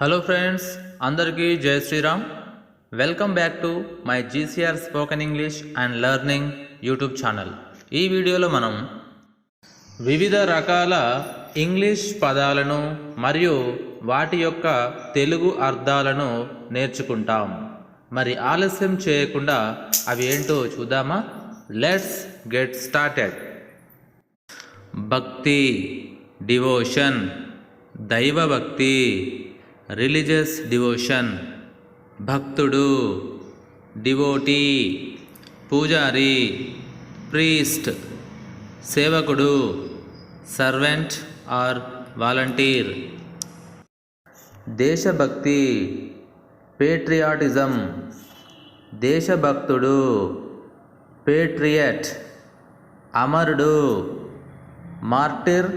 Hello friends అందరికీ జై Shriram. Welcome back to my GCR spoken English and learning YouTube channel ఈ వీడియోలో మనం వివిధ రకాల ఇంగ్లీష్ పదాలను మరియు వాటి యొక్క తెలుగు అర్థాలను నేర్చుకుంటాం. మరి ఆలస్యం చేయకుండా అవి ఏంటో చూద్దామా? లెట్స్ గెట్ స్టార్టెడ్ భక్తి డివోషన్ దైవభక్తి రిలీజియస్ డివోషన్ భక్తుడు డివోటీ పూజారి ప్రీస్ట్ సేవకుడు సర్వెంట్ ఆర్ వాలంటీర్ దేశభక్తి పేట్రియాటిజం దేశభక్తుడు పేట్రియట్ అమరుడు మార్టిర్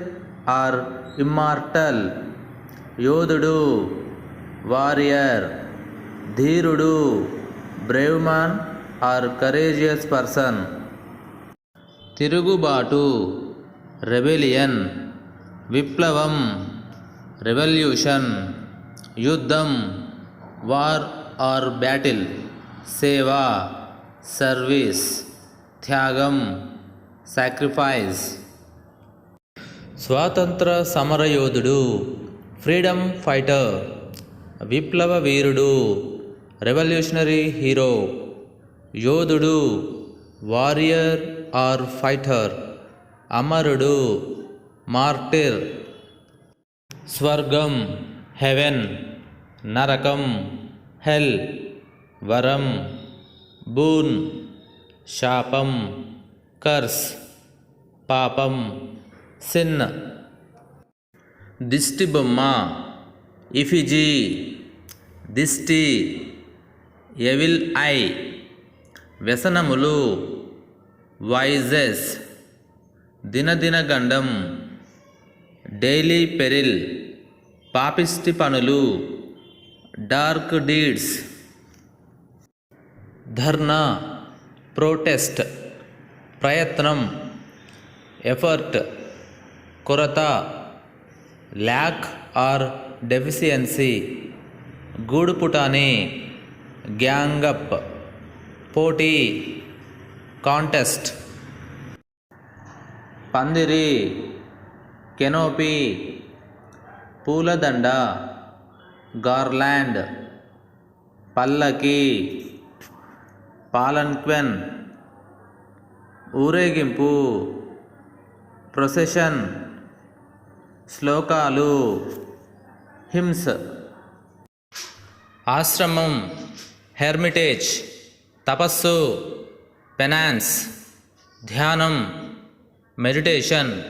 ఆర్ ఇమ్మార్టల్ యోధుడు వారియర్ ధీరుడు brave man or courageous person. తిరుగుబాటు రెబెలియన్ విప్లవం రెవల్యూషన్ యుద్ధం వార్ ఆర్ బ్యాటిల్ సేవ సర్వీస్ త్యాగం సాక్రిఫైస్. స్వాతంత్ర సమరయోధుడు ఫ్రీడమ్ ఫైటర్ విప్లవ వీరుడు. రెవల్యూషనరీ హీరో యోధుడు. వారియర్ ఆర్ ఫైటర్ అమరుడు. మార్టిర్ స్వర్గం. హెవెన్ నరకం. హెల్ వరం. బూన్ శాపం. కర్స్ పాపం. సిన్ దిష్టి బొమ్మ. ఇఫిజీ. దిష్టి. Evil eye. వ్యసనములు. వైజెస్. దినదిన గండం. Daily peril. పాపిష్టి పనులు. Dark deeds. ధర్నా. ప్రోటెస్ట్. ప్రయత్నం. ఎఫర్ట్. కొరత. Lack or deficiency. గూడుపుటాని గ్యాంగప్ పోటీ కాంటెస్ట్. పందిరి కెనోపీ పూలదండ గార్లాండ్ పల్లకి పాలన్క్వెన్ ఊరేగింపు ప్రొసెషన్. శ్లోకాలు. హిమ్స్. ఆశ్రమం. హెర్మిటేజ్. తపస్సు. పెనాన్స్. ధ్యానం. మెడిటేషన్.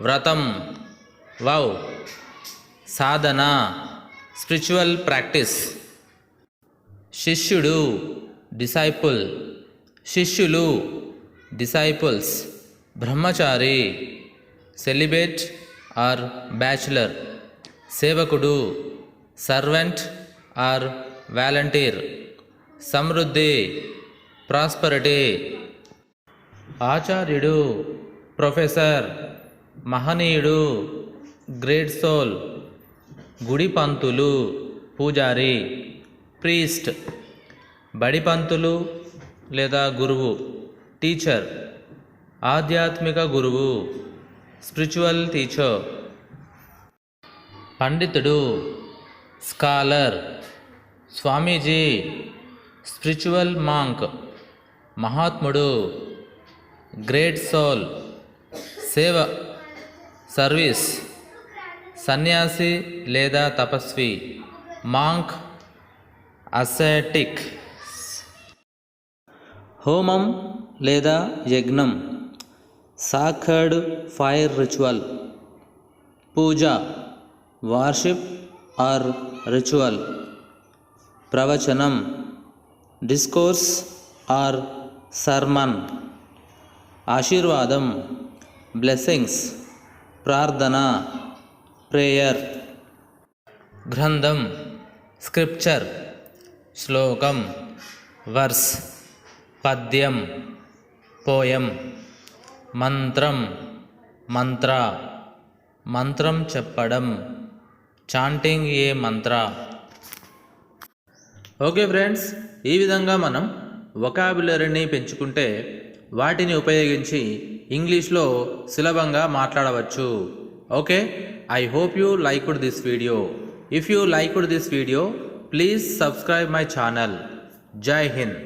వ్రతం. వౌ. సాధన. Spiritual practice. శిష్యుడు. డిసైపుల్. శిష్యులు. Disciples. Brahmachari. Celibate or bachelor. సేవకుడు సర్వెంట్ ఆర్ వాలంటీర్. సమృద్ధి ప్రాస్పరిటీ. ఆచార్యుడు ప్రొఫెసర్ మహనీయుడు గ్రేట్ సోల్. గుడి పంతులు పూజారి ప్రీస్ట్. బడి పంతులు లేదా గురువు టీచర్. ఆధ్యాత్మిక గురువు. Spiritual teacher. పండితుడు స్కాలర్. స్వామీజీ స్పిరిచువల్ మాంక్. మహాత్ముడు గ్రేట్ సోల్. సేవ సర్వీస్. సన్యాసి లేదా తపస్వి. Monk ascetic. హోమం లేదా యజ్ఞం. Sacred fire ritual. Puja worship or ritual. ప్రవచనం డిస్కోర్స్ ఆర్ సర్మన్. ఆశీర్వాదం బ్లెస్సింగ్స్. ప్రార్థన ప్రేయర్. గ్రంథం స్క్రిప్చర్. శ్లోకం వర్స్. పద్యం పోయం. మంత్రం మంత్ర మంత్రం చెప్పడం. చాంటింగ్ ఏ మంత్ర? ఓకే ఫ్రెండ్స్ ఈ విధంగా మనం వొకాబులరీని పెంచుకుంటే వాటిని ఉపయోగించి ఇంగ్లీష్లో సులభంగా మాట్లాడవచ్చు. Okay I hope you liked this video if you liked this video please subscribe my channel జై హింద్